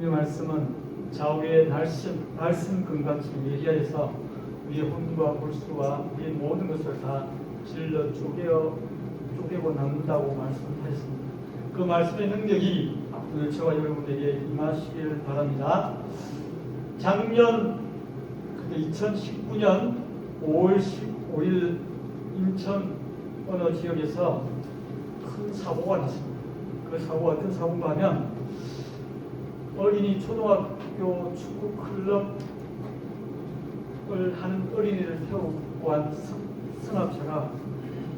이 말씀은 좌우의 날씬, 날씬 금같이 예리하여서 우리의 혼과 불수와 우리의 모든 것을 다 질러 쪼개어 쪼개고 남는다고 말씀하셨습니다. 그 말씀의 능력이 오늘 저와 여러분에게 임하시기를 바랍니다. 작년 그게 2019년 5월 15일 인천 어느 지역에서 큰 사고가 났습니다. 그 사고가 어떤 사고인가 하면 어린이 초등학교 축구 클럽을 하는 어린이를 태우고 한 승- 승합차가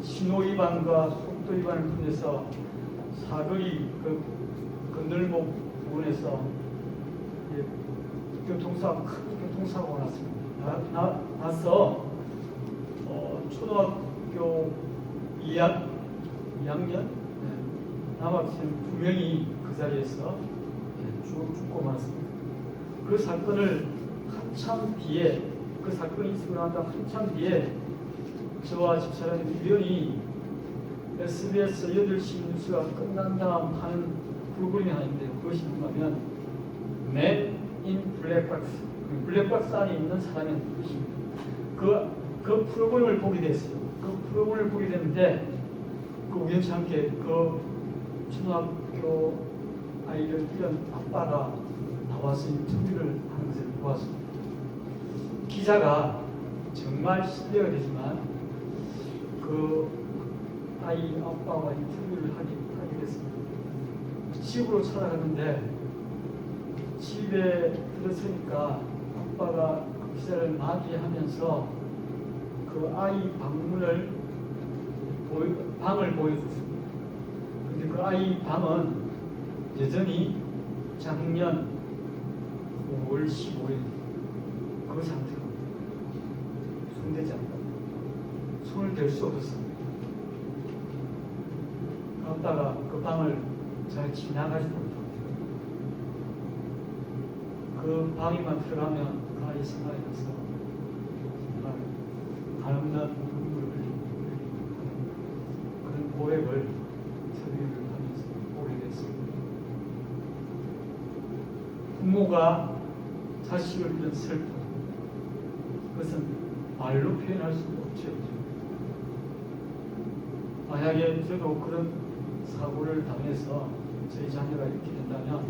신호 위반과 속도 위반을 통해서 사거리 그 건널목 부근에서 예, 교통사고 큰 교통사고가 났습니다. 나, 나, 나서 어, 초등학교 2학, 2학년 남학생 두 명이 그 자리에서 예, 죽, 죽고 말았습니다. 그 사건을 한참 뒤에 그 사건이 있고 난 다음 한참 뒤에 저와 집사람이 우연히 SBS 8시 뉴스가 끝난 다음 하는 프로그램이 하나 있는데요. 그것이 뭐냐면 Black Box 그 블랙박스 안에 있는 사람의 뜻입니다. 그, 그 프로그램을 보게 됐어요. 그 프로그램을 보게 됐는데 그 우연찮게 그 초등학교 아이를 잃은 아빠가 나와서 인터뷰를 하는 것을 보았습니다. 기자가 정말 신뢰가 되지만 그 아이 아빠와 인터뷰를 하게, 하게 됐습니다. 집으로 찾아갔는데 집에 들어서니까 아빠가 그 기자를 맞이하면서 그 아이 방문을 보여, 방을 보여줬습니다. 근데 그 아이 방은 여전히 작년 5월 15일 그 상태로 손대지 않고 손을 댈 수 없었습니다. 아빠가 그 방을 잘 지나가지 못합니다. 그 방에만 들어가면 그 아이 생각이 나서 정말 가없는 눈물을 흘리는 그런 고백을 인터뷰를 하면서 보게 됐습니다. 부모가 자식을 잃은 슬픔 그것은 말로 표현할 수 없죠. 만약에 저도 그런 사고를 당해서 저희 자녀가 이렇게 된다면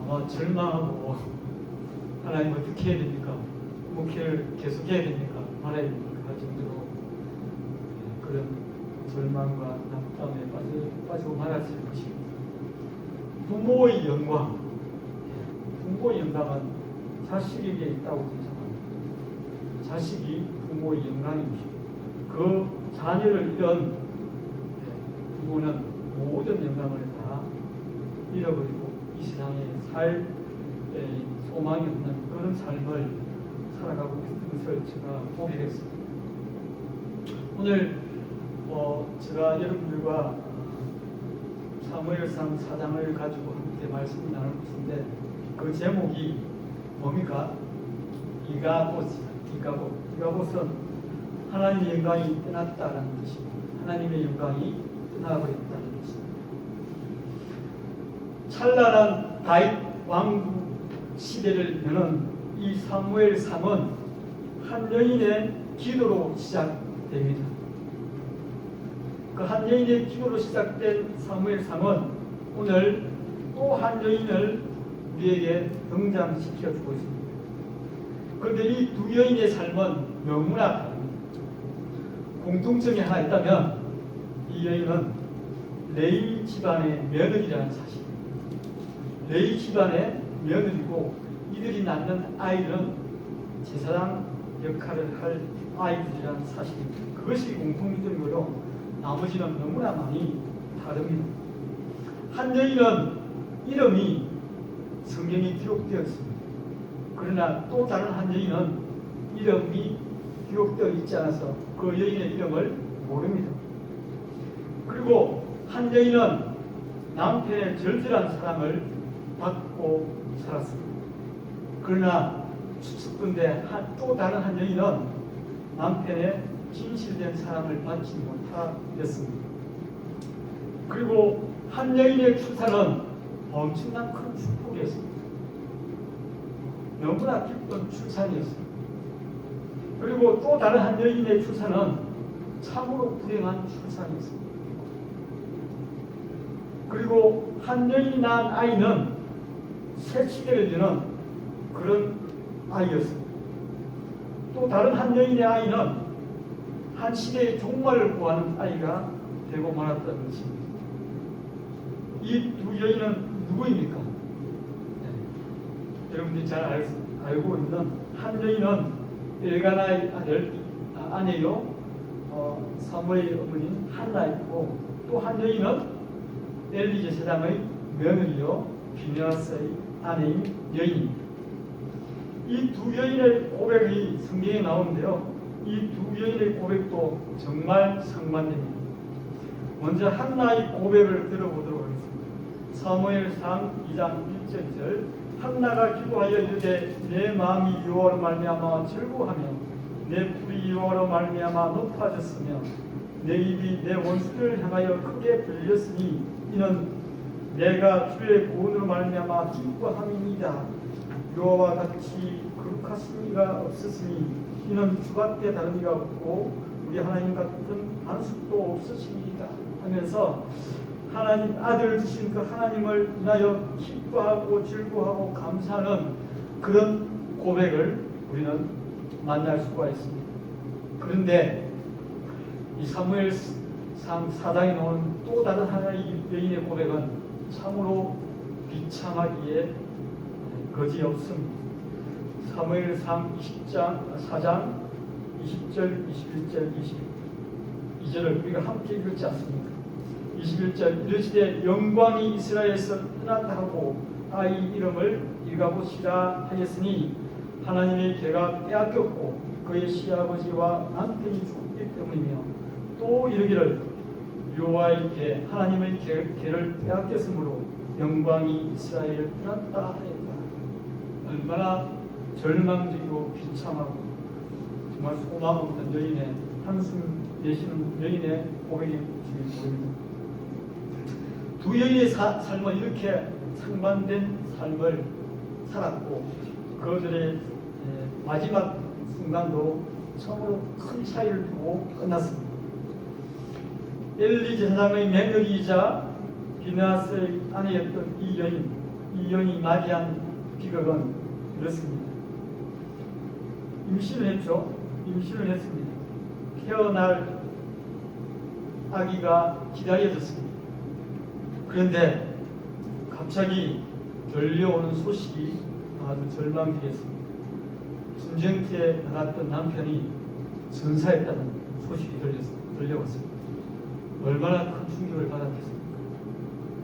아마 절망하고 하나님 어떻게 해야 됩니까? 목회를 계속해야 됩니까? 말아야 됩니까? 할 정도로 예, 그런 절망과 낙담에 빠지고 말았을 것입니다. 부모의 영광, 예, 부모의 영광은 자식에게 있다고 생각합니다. 자식이 부모의 영광입니다. 그 자녀를 잃은 예, 부모는 모든 영광을 다 잃어버리고 이 세상에 살 에, 소망이 없는 그런 삶을 살아가고 있는 것을 제가 보게 됐습니다. 오늘 어, 제가 여러분들과 사무엘상 4장을 가지고 함께 말씀을 나눌 것인데 그 제목이 뭡니까? 이가봇, 이가봇. 이가봇은 하나님의 영광이 떠났다라는 뜻입니다. 하나님의 영광이 떠나버렸다는 뜻입니다. 찬란한 다윗 왕국 시대를 여는 이 사무엘 상은 한 여인의 기도로 시작됩니다. 그 한 여인의 기도로 시작된 사무엘 상은 오늘 또 한 여인을 우리에게 등장시켜 주고 있습니다. 그런데 이 두 여인의 삶은 너무나. 공통점이 하나 있다면 이 여인은 레이 집안의 며느리라는 사실입니다. 레이 집안의 며느리고 이들이 낳는 아이들은 제사장 역할을 할 아이들이라는 사실입니다. 그것이 공통점이고요. 나머지는 너무나 많이 다릅니다. 한 여인은 이름이 성경에 기록되어 있습니다. 그러나 또 다른 한 여인은 이름이 기록되어 있지 않아서 그 여인의 이름을 모릅니다. 그리고 한 여인은 남편의 절절한 사랑을 받고 살았습니다. 그러나 추측근데 또 다른 한 여인은 남편의 진실된 사랑을 받지 못하였습니다. 그리고 한 여인의 출산은 엄청난 큰 축복이었습니다. 너무나 기쁜 출산이었습니다. 그리고 또 다른 한 여인의 출산은 참으로 불행한 출산이었습니다. 그리고 한 여인이 낳은 아이는 새 시대를 여는 그런 아이였습니다. 또 다른 한 여인의 아이는 한 시대의 종말을 구하는 아이가 되고 말았다는 것입니다. 이 두 여인은 누구입니까? 네. 여러분들이 잘 알, 알고 있는 한 여인은 엘가나의 아들 아, 아내요 어, 사무엘 어머니 한나이고 또 한 여인은 엘리제 세상의 며느리요 비냐스의 아내인 여인입니다. 이 두 여인의 고백이 성경에 나오는데요. 이 두 여인의 고백도 정말 상반됩니다. 먼저 한나의 고백을 들어보도록. 사무엘상 2장 1절 2절. 한나가 기도하여 이르되 내 마음이 여호와로 말미암아 즐거하며 내 불이 여호와로 말미암아 높아졌으며 내 입이 내 원수를 향하여 크게 불렸으니 이는 내가 주의 구원으로 말미암아 기뻐함이니이다. 여호와 같이 거룩하신 이가 없으시니 이는 주밖에 다른 이가 없고 우리 하나님 같은 반숙도 없으시니이다. 하면서 하나님 아들을 주신 그 하나님을 인하여 기뻐하고 즐거워하고 감사하는 그런 고백을 우리는 만날 수가 있습니다. 그런데 이 사무엘 상 사장에 나오는 또 다른 하나의 여인의 고백은 참으로 비참하기에 거지없습니다. 사무엘 상 20장 4장 20절, 21절, 22절을 우리가 함께 읽지 않습니까? 21절 이르시되 영광이 이스라엘에서 떠났다 하고 아이 이름을 이가보시라 하였으니 하나님의 개가 빼앗겼고 그의 시아버지와 남편이 죽기 때문이며 또 이르기를 여호와의 개 하나님의 개, 개를 빼앗겼으므로 영광이 이스라엘을 떠났다 하였다 얼마나 절망적이고 비참하고 정말 소망 없는 여인의 한숨 내쉬는 여인의 고백이 지금 보입니다. 사- 삶은 이렇게 상반된 삶을 살았고 그들의 에, 마지막 순간도 처음으로 큰 차이를 두고 끝났습니다. 엘리 제사장의 며느리이자 비나스의 아내였던 이 여인, 이 여인이 맞이한 비극은 이렇습니다. 임신을 했죠. 임신을 했습니다. 태어날 아기가 기다려졌습니다. 그런데 갑자기 들려오는 소식이 아주 절망적이었습니다. 순정기에 나갔던 남편이 전사했다는 소식이 들려왔습니다. 얼마나 큰 충격을 받았겠습니까?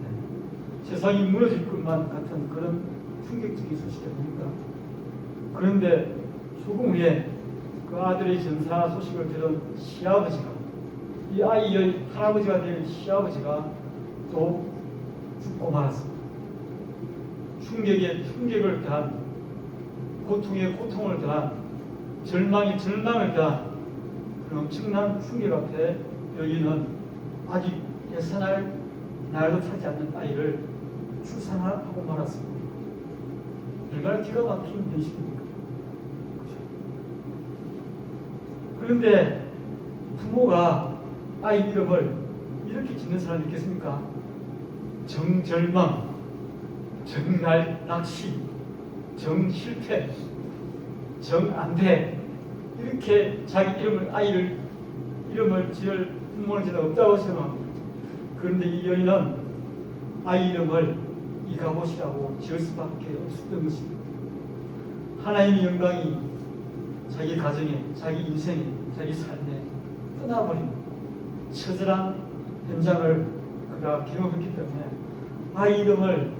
네. 세상이 무너질 것만 같은 그런 충격적인 소식이 아닙니까? 그런데 조금 후에 그 아들의 전사 소식을 들은 시아버지가 이 아이의 할아버지가 될 시아버지가 또 죽고 말았습니다. 충격에 충격을 더한 고통에 고통을 더한 절망에 절망을 더한 그 엄청난 충격 앞에 여기는 아직 예산할 날도 차지 않는 아이를 출산하고 말았습니다. 얼마나 기가 막힌 현실입니까? 그죠? 그런데 부모가 아이 이름을 이렇게 짓는 사람이 있겠습니까? 정절망, 정날 낚시, 정실패, 정안돼 이렇게 자기 이름을 아이를 이름을 지을 부모는 저는 없다고 생각합니다. 그런데 이 여인은 아이 이름을 이가봇이라고 지을 수밖에 없었던 것입니다. 하나님의 영광이 자기 가정에, 자기 인생에, 자기 삶에 떠나버린 처절한 현장을 그가 경험했기 때문에 아이 이름을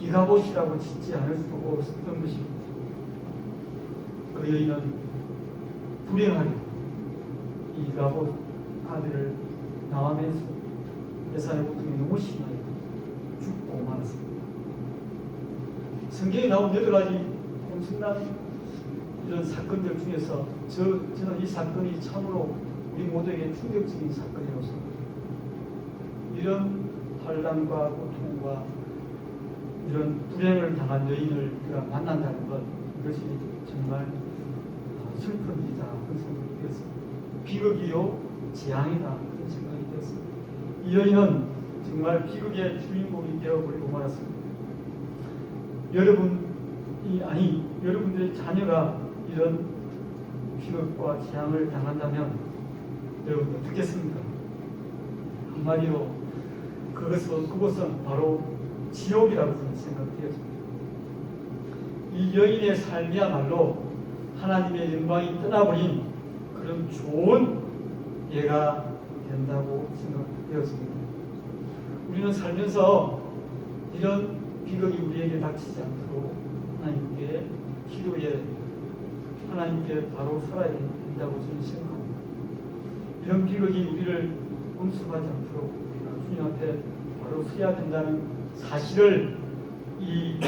이가봇이라고 짓지 않을 수 없었던 것입니다. 그 여인은 불행하게 이가봇 아들을 낳으면서 예산의 고통이 너무 심하게 죽고 말았습니다. 성경에 나온 여러 가지 엄청난 이런 사건들 중에서 저, 저는 이 사건이 참으로 우리 모두에게 충격적인 사건이라고 생각합니다. 이런 환란과 고통과 이런 불행을 당한 여인을 그가 만난다는 건 이것이 정말 슬픈 일이다 그런 생각이 되었습니다. 비극이요 재앙이다 그런 생각이 되었습니다. 이 여인은 정말 비극의 주인공이 되어버리고 말았습니다. 여러분이 아니 여러분들의 자녀가 이런 비극과 재앙을 당한다면 여러분 어떻겠습니까? 한마디로 그것은 그곳은 바로 지옥이라고 생각되었습니다. 이 여인의 삶이야말로 하나님의 영광이 떠나버린 그런 좋은 예가 된다고 생각되었습니다. 우리는 살면서 이런 비극이 우리에게 닥치지 않도록 하나님께 기도에 하나님께 바로 살아야 된다고 저는 생각합니다. 이런 비극이 우리를 um습하지 않도록 우리가 주님 앞에 바로 서야 된다는 사실을 이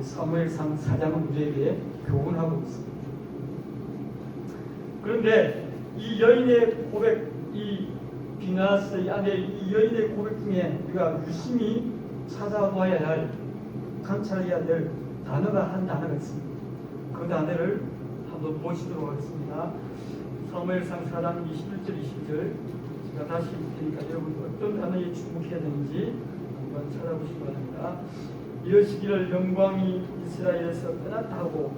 사무엘상 사장은 우리에게 교훈하고 있습니다. 그런데 이 여인의 고백, 이 비나스의 아내 이 여인의 고백 중에 우리가 유심히 찾아봐야 할, 관찰해야 될 단어가 한 단어가 있습니다. 그 단어를 한번 보시도록 하겠습니다. 사무엘상 4장 21절 20절 제가 다시 읽 테니까 여러분 어떤 단어에 주목해야 되는지 한번 찾아보시기 바랍니다. 이러시기를 영광이 이스라엘에서 떠났다고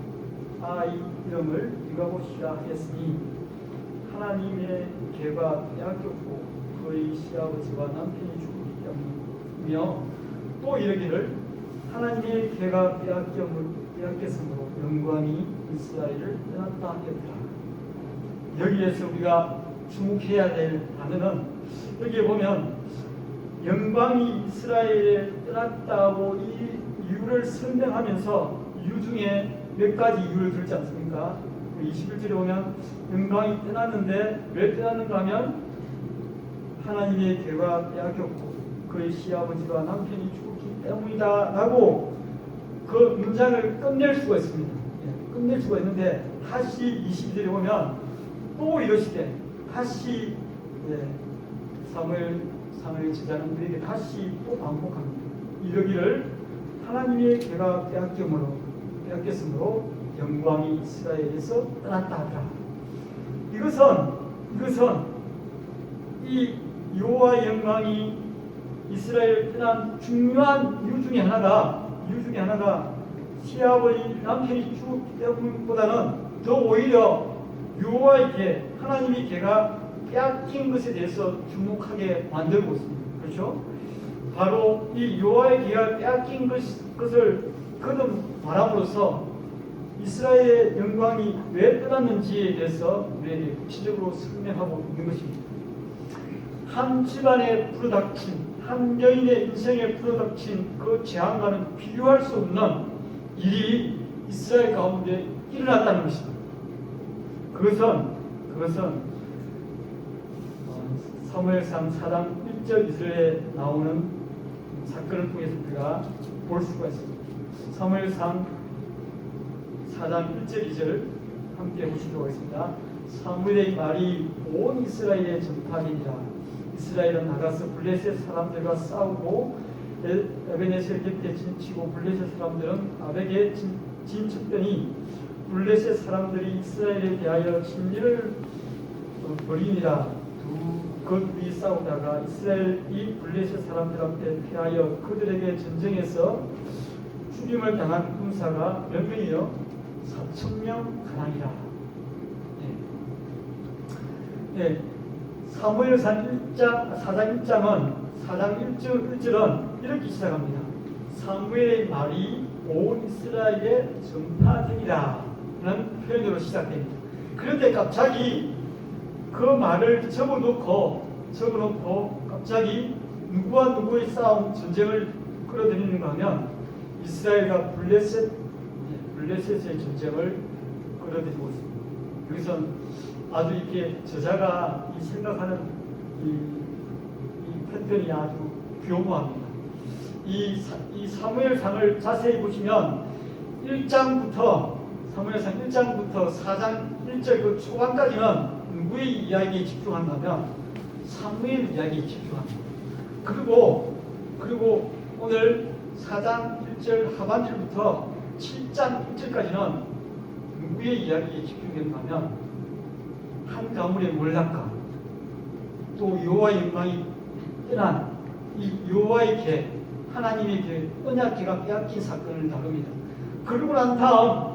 아이 이름을 읽어보시라 하였으니 하나님의 개가 빼앗겼고 그의 시아버지와 남편이 죽었기 때문이며 또 이르기를 하나님의 개가 빼앗겼으므로 영광이 이스라엘을 떠났다 하였더라. 여기에서 우리가 주목해야 될 단어는 여기에 보면 영광이 이스라엘에 떠났다고 이 이유를 설명하면서 이유 중에 몇 가지 이유를 들지 않습니까? 21절에 보면 영광이 떠났는데 왜 떠났는가 하면 하나님의 개가 빼앗겼고 그의 시아버지와 남편이 죽었기 때문이다 라고 그 문장을 끝낼 수가 있습니다. 예, 끝낼 수가 있는데 다시 22절에 보면 또 이러시되 다시 예, 사무엘 사무엘 우리에게 다시 또 반복합니다. 이러기를 하나님의 개가 빼앗김으로 빼앗겼으므로 영광이 이스라엘에서 떠났다 하더라. 이것은 이것은 이 여호와의 영광이 이스라엘 떠난 중요한 이유 중에 하나가 이유 중에 하나가 시아버지 남편이 죽었기 때문보다는 더 오히려 여호와에게 하나님이 개가 빼앗긴 것에 대해서 주목하게 만들고 있습니다. 그렇죠? 바로 이 여호와의 개가 빼앗긴 것, 것을 거듭 말함으로써 이스라엘의 영광이 왜 떠났는지에 대해서 우리에게 구체적으로 설명하고 있는 것입니다. 한 집안에 불어닥친 한 여인의 인생에 불어닥친 그 재앙과는 비교할 수 없는 일이 이스라엘 가운데 일어났다는 것입니다. 그것은 그것은 어, 사무엘상 4장 1절 2절에 나오는 사건을 통해서 우리가 볼 수가 있습니다. 사무엘상 4장 1절 2절 함께 보시도록 하겠습니다. 사무엘의 말이 온 이스라엘의 전파이니라 이스라엘은 나가서 블레셋 사람들과 싸우고 에베네셀 곁에 진치고 블레셋 사람들은 아벡에 진, 진척더니 블레셋 사람들이 이스라엘에 대하여 진리를 어, 벌이니라 그 둘이 싸우다가 이스라엘이 블레셋 사람들 앞에 피하여 그들에게 전쟁에서 죽임을 당한 군사가 몇 명이요? 4천 명 가량이라. 예. 예. 사무엘상 1장, 4장 1장은 4장 1절, 1절은 이렇게 시작합니다. 사무엘의 말이 온 이스라엘에 전파되니라 라는 표현으로 시작됩니다. 그런데 갑자기 그 말을 접어놓고 접어놓고 갑자기 누구와 누구의 싸움 전쟁을 끌어들이는가 하면 이스라엘과 블레셋 블레셋의 전쟁을 끌어들이고 있습니다. 여기서 아주 이렇게 저자가 이 생각하는 이, 이 패턴이 아주 교묘합니다. 이, 사, 이 사무엘상을 자세히 보시면 1장부터 사무엘상 1장부터 4장 1절 그 초반까지는 누구의 이야기에 집중한다면 사무엘 이야기에 집중합니다. 그리고 그리고 오늘 4장 1절 하반절부터 7장 1절까지는 누구의 이야기에 집중된다면 한 가문의 몰락과 또 여호와의 영광이 떠난 이 여호와의 계 하나님의 계 언약계가 빼앗긴 사건을 다룹니다. 그러고 난 다음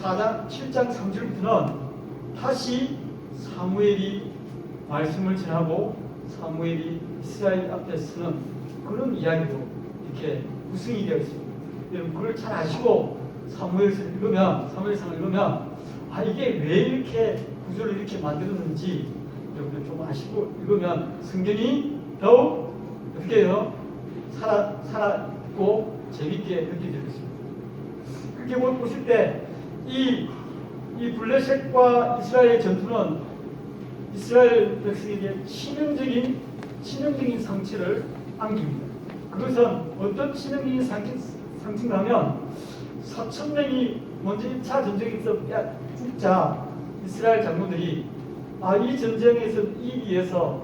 4장 7장 3절부터는 다시 사무엘이 말씀을 전하고 사무엘이 이스라엘 앞에 서는 그런 이야기도 이렇게 구성이 되어 있습니다. 여러분 그걸 잘 아시고 사무엘서를 읽으면 사무엘상을 읽으면 아 이게 왜 이렇게 구조를 이렇게 만들었는지 여러분들 좀 아시고 읽으면 성경이 더욱 어떻게 해요? 살아 살아있고 재밌게 느껴질 것입니다. 그렇게 보- 보실 때 이 이 블레셋과 이스라엘의 전투는 이스라엘 백성에게 치명적인 치명적인 상처를 안깁니다. 그것은 어떤 치명적인 상처, 상처인가 하면 4천 명이 먼저 1차 전쟁에서 야- 죽자 이스라엘 장로들이 아 이 전쟁에서 이기기 위해서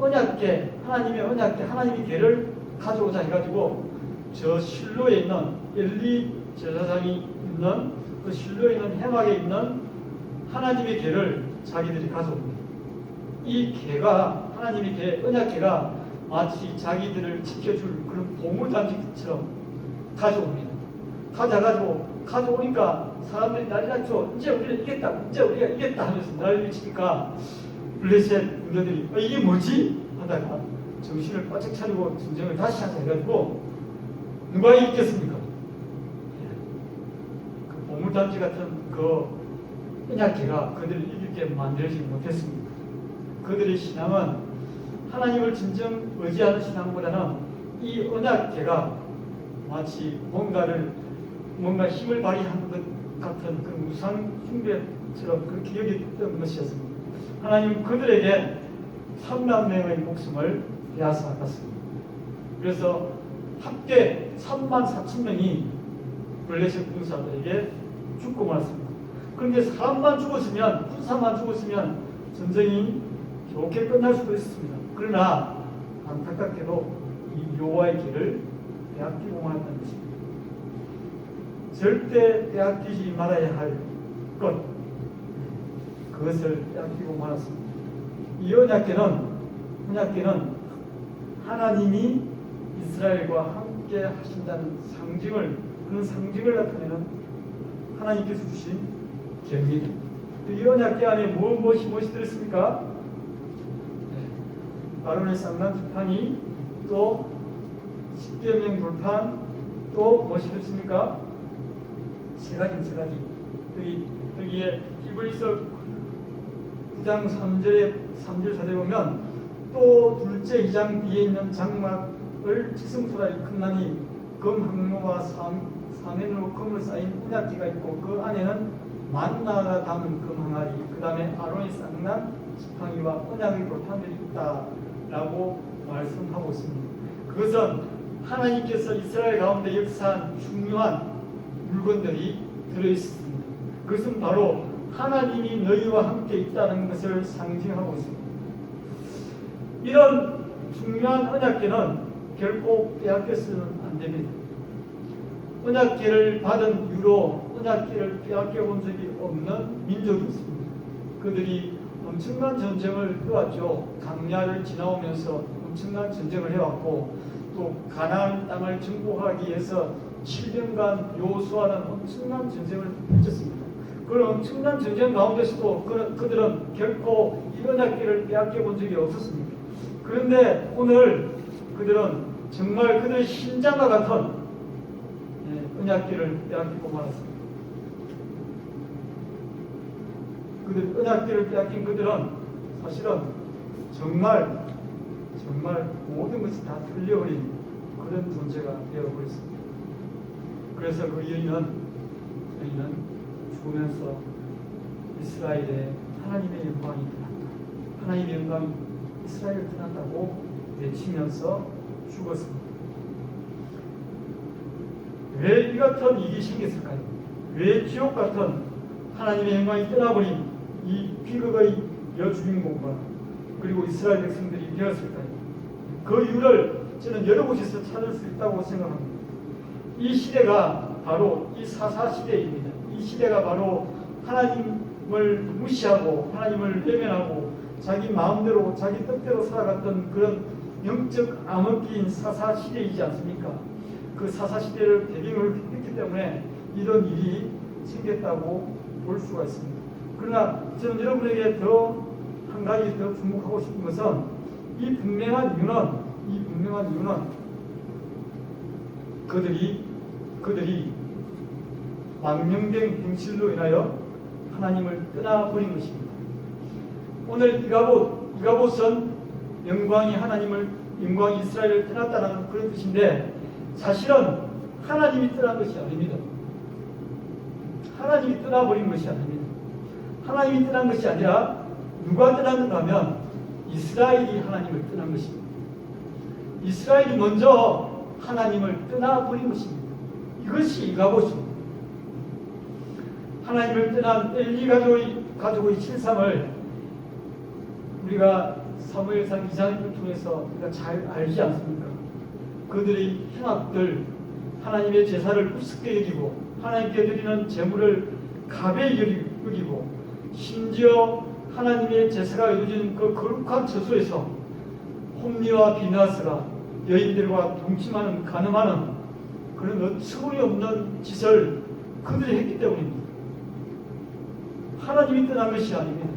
언약계 하나님의 언약계 하나님의 계를 가져오자 해가지고 저 실로에 있는 엘리 제사장이 있는 그 실로에 있는 해막에 있는 하나님의 계를 자기들이 가져옵니다. 이 계가 하나님의 계 언약계가 마치 자기들을 지켜줄 그런 보물단지처럼 가져옵니다. 가져가지고 가져오니까 사람들이 난리 났죠. 이제 우리가 이겼다. 이제 우리가 이겼다 하면서 난리 치니까 블레셋 군대들이 어, 이게 뭐지? 하다가 정신을 바짝 차리고 전쟁을 다시 하자 해가지고 누가 이겼습니까? 그 보물단지 같은 그 언약계가 그들을 이기게 만들지 못했습니다. 그들의 신앙은 하나님을 진정 의지하는 신앙보다는 이 언약계가 마치 뭔가를 뭔가 힘을 발휘하는 것 같은 그 무상 숭배처럼 그렇게 여겼던 것이었습니다. 하나님 그들에게 3만 명의 목숨을 빼앗아 갔습니다. 그래서 합계 3만 4천 명이 블레셋 군사들에게 죽고 말았습니다. 그런데 사람만 죽었으면 군사만 죽었으면 전쟁이 좋게 끝날 수도 있었습니다. 그러나 안타깝게도 이 여호와의 길을 빼앗기고 말았다는 것입니다. 절대 빼앗기지 말아야 할 것, 그것을 빼앗기고 말았습니다. 이 언약계는 언약계는 하나님이 이스라엘과 함께 하신다는 상징을 그런 상징을 나타내는 하나님께서 주신 계입니다. 이 언약계 안에 무엇 무엇이 무엇이 들었습니까? 네. 아론의 쌍난 주판이 또 십계명 불판 또 무엇이 들었습니까? 세 가지 세 가지 여기 여기에 히브리서 9장 3절에 3절 4절 보면 또 둘째 2장 뒤에 있는 장막을 지승소라 일컫나니 금 항로와 사면으로 금을 쌓인 언약기가 있고 그 안에는 만나가 담은 금 항아리 그 다음에 아론의 쌍난 지팡이와 언약의 돌판들이 있다라고 말씀하고 있습니다. 그것은 하나님께서 이스라엘 가운데 역사한 중요한 물건들이 들어있습니다. 그것은 바로 하나님이 너희와 함께 있다는 것을 상징하고 있습니다. 이런 중요한 언약계는 결코 빼앗겨서는 안 됩니다. 언약계를 받은 이후로 언약계를 빼앗겨 본 적이 없는 민족이 있습니다. 그들이 엄청난 전쟁을 해왔죠. 강야를 지나오면서 엄청난 전쟁을 해왔고 또 가나안 땅을 정복하기 위해서 7년간 요수하는 엄청난 전쟁을 펼쳤습니다. 그런 엄청난 전쟁 가운데서도 그, 그들은 결코 이 언약계를 빼앗겨 본 적이 없었습니다. 그런데 오늘 그들은 정말 그들의 심장과 같은 예, 언약계를 빼앗기고 말았습니다. 그들 언약계를 빼앗긴 그들은 사실은 정말 정말 모든 것이 다 틀려버린 그런 존재가 되어버렸습니다. 그래서 그 여인은 여인은 죽으면서 이스라엘의 하나님의 영광이 드났다. 하나님의 영광이 이스라엘을 떠났다고 외치면서 죽었습니다. 왜 이 같은 일이 생겼을까요? 왜 지옥 같은 하나님의 영광이 떠나버린 이 비극의 여주인공과 그리고 이스라엘 백성들이 되었을까요? 그 이유를 저는 여러 곳에서 찾을 수 있다고 생각합니다. 이 시대가 바로 이 사사 시대입니다. 이 시대가 바로 하나님을 무시하고 하나님을 외면하고 자기 마음대로 자기 뜻대로 살아갔던 그런 영적 암흑기인 사사 시대이지 않습니까? 그 사사 시대를 배경으로 했기 때문에 이런 일이 생겼다고 볼 수가 있습니다. 그러나 저는 여러분에게 더 한 가지 더 주목하고 싶은 것은 이 분명한 이유는 이 분명한 이유는 그들이 그들이 망령된 행실로 인하여 하나님을 떠나버린 것입니다. 오늘 이가봇 이가봇은 영광이 하나님을 영광이 이스라엘을 떠났다는 그런 뜻인데 사실은 하나님이 떠난 것이 아닙니다. 하나님이 떠나버린 것이 아닙니다. 하나님이 떠난 것이 아니라 누가 떠났는가 하면 이스라엘이 하나님을 떠난 것입니다. 이스라엘이 먼저 하나님을 떠나버린 것입니다. 이것이 이가봇입니다. 하나님을 떠난 엘리 가족의, 가족의 실상을 우리가 사무엘상 2장을 통해서 우리가 잘 알지 않습니까? 그들의 현악들 하나님의 제사를 우습게 여기고 하나님께 드리는 제물을 가베히 여기고 심지어 하나님의 제사가 이루어진 그 거룩한 처소에서 홈리와 비나스가 여인들과 동침하는 가늠하는 그런 어처구니 없는 짓을 그들이 했기 때문입니다. 하나님이 떠난 것이 아닙니다.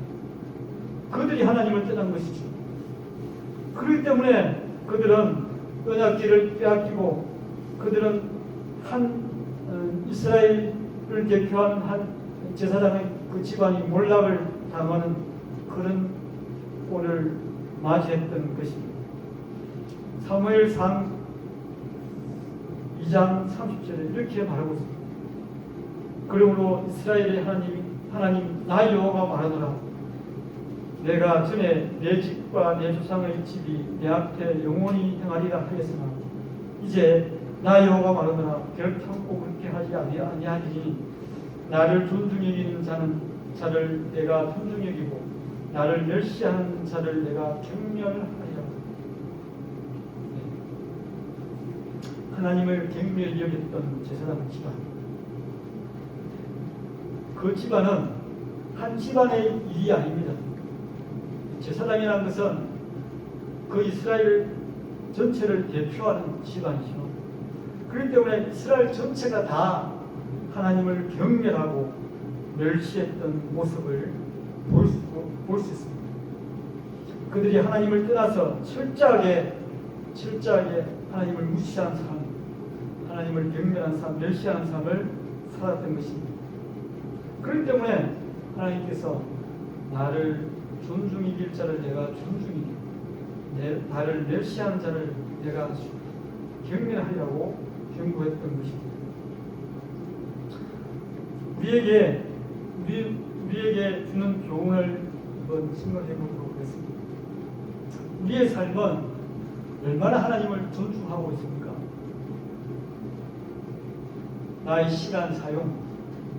그들이 하나님을 떠난 것이죠. 그렇기 때문에 그들은 언약기를 빼앗기고 그들은 한 어, 이스라엘을 대표하는 한 제사장의 그 집안이 몰락을 당하는 그런 꼴을 맞이했던 것입니다. 사무엘상 2장 30절에 이렇게 말하고 있습니다. 그러므로 이스라엘의 하나님 하나님 나 여호와가 말하노라 내가 전에 내 집과 내 조상의 집이 내 앞에 영원히 행하리라 하였으나 이제 나 여호와가 말하노라 결탄코 그렇게 하지 아니- 아니하니 나를 존중히 여기는 자는 자를 내가 존중히 여기고 나를 멸시하는 자를 내가 경멸하리라 네. 하나님을 경멸히 여겼던 제사장 집안 그 집안은 한 집안의 일이 아닙니다. 제사장이라는 것은 그 이스라엘 전체를 대표하는 집안이죠. 그렇기 때문에 이스라엘 전체가 다 하나님을 경멸하고 멸시했던 모습을 볼 수, 볼 수 있습니다. 그들이 하나님을 떠나서 철저하게, 철저하게 하나님을 무시하는 삶, 하나님을 경멸하는 삶, 멸시하는 삶을 살았던 것입니다. 그렇기 때문에 하나님께서 나를 존중히 길 자를 내가 존중히 내, 나를 멸시하는 자를 내가 경멸하리라고 경고했던 것입니다. 우리에게 우리, 우리에게 주는 교훈을 한번 생각해 보도록 하겠습니다. 우리의 삶은 얼마나 하나님을 존중하고 있습니까? 나의 시간 사용,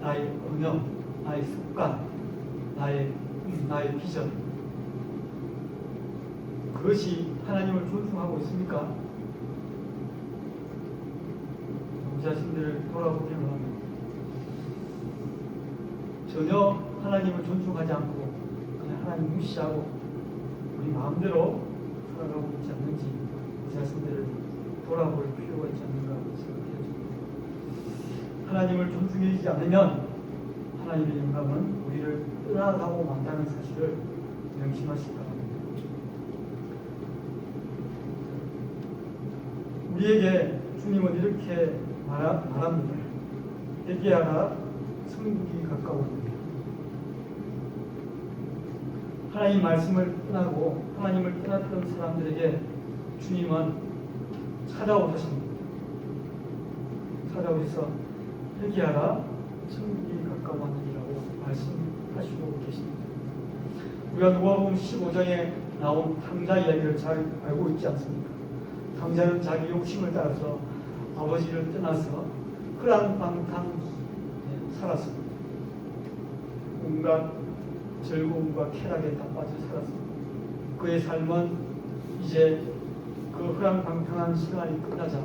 나의 언어, 나의 습관, 나의 나의 비전 그것이 하나님을 존중하고 있습니까? 우리 자신들을 돌아보기를 합니다. 전혀 하나님을 존중하지 않고 그냥 하나님 무시하고 우리 마음대로 살아가고 있지 않는지 우리 자신들을 돌아볼 필요가 있지 않는가 생각해 줍니다. 하나님을 존중해주지 않으면 하나님의 영광은 우리를 떠나가고 만다는 사실을 명심하시기 바랍니다. 우리에게 주님은 이렇게 말하, 말합니다. 회개하라 천국이 가까워입니다. 하나님 말씀을 떠나고 하나님을 떠났던 사람들에게 주님은 찾아오셨습니다. 찾아오셔서 회개하라 천국이 가까웠느니라고 말씀 하시고 계십니다. 우리가 누가복음 15장에 나온 탕자 이야기를 잘 알고 있지 않습니까? 탕자는 자기 욕심을 따라서 아버지를 떠나서 흐랑방탕 살았습니다. 온갖 즐거움과 쾌락에 다 빠져 살았습니다. 그의 삶은 이제 그 흐랑방탕한 시간이 끝나자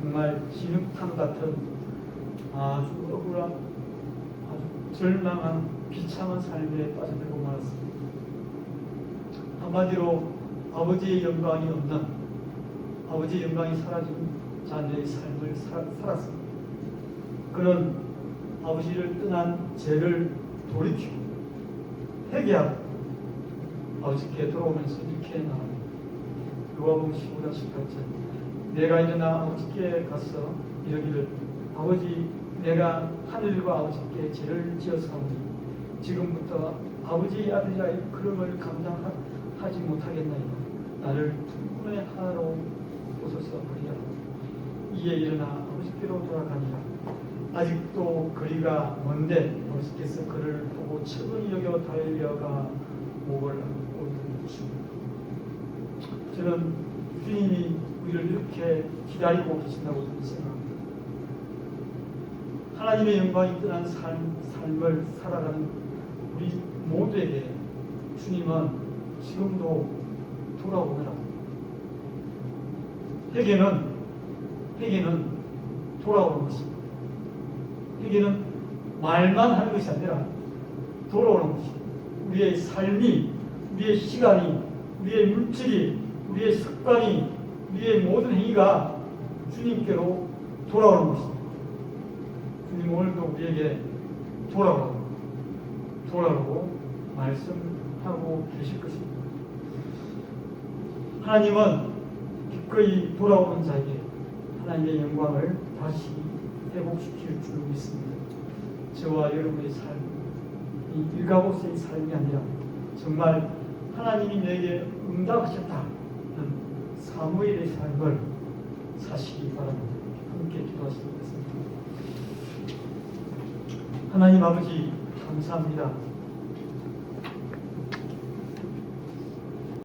정말 진흙탕 같은 아주 억울한 아주 절망한 비참한 삶에 빠져들고 말았습니다. 한마디로 아버지의 영광이 없는 아버지의 영광이 사라진 자녀의 삶을 살- 살았습니다. 그는 아버지를 떠난 죄를 돌이키고 회개하고 아버지께 돌아오면서 이렇게 나옵니다. 요한복음 15장 18절 내가 일어나 아버지께 가서 이러기를 아버지 내가 하늘과 아버지께 죄를 지어사오니 지금부터 아버지의 아들이라의 그름을 감당하지 못하겠나이다. 나를 두 분의 하나로 보소서 그리라. 이에 일어나 아버지께로 돌아가니라. 아직도 거리가 먼데 아버지께서 그를 보고 측은히 여겨 달려가 목을 안고 있습니다. 저는 주님이 우리를 이렇게 기다리고 계신다고 생각합니다. 하나님의 영광이 떠난 삶, 삶을 살아가는 우리 모두에게 주님은 지금도 돌아오느라 회개는 회개는 돌아오는 것입니다. 회개는 말만 하는 것이 아니라 돌아오는 것입니다. 우리의 삶이, 우리의 시간이, 우리의 물질이, 우리의 습관이, 우리의 모든 행위가 주님께로 돌아오는 것입니다. 주님 오늘도 우리에게 돌아오고, 돌아오고 말씀하고 계실 것입니다. 하나님은 기꺼이 돌아오는 자에게 하나님의 영광을 다시 회복시킬 줄 믿습니다. 저와 여러분의 삶, 이 일가보스의 삶이 아니라 정말 하나님이 내게 응답하셨다는 사무엘의 삶을 사시기 바랍니다. 함께 기도하시겠습니다. 하나님 아버지 감사합니다.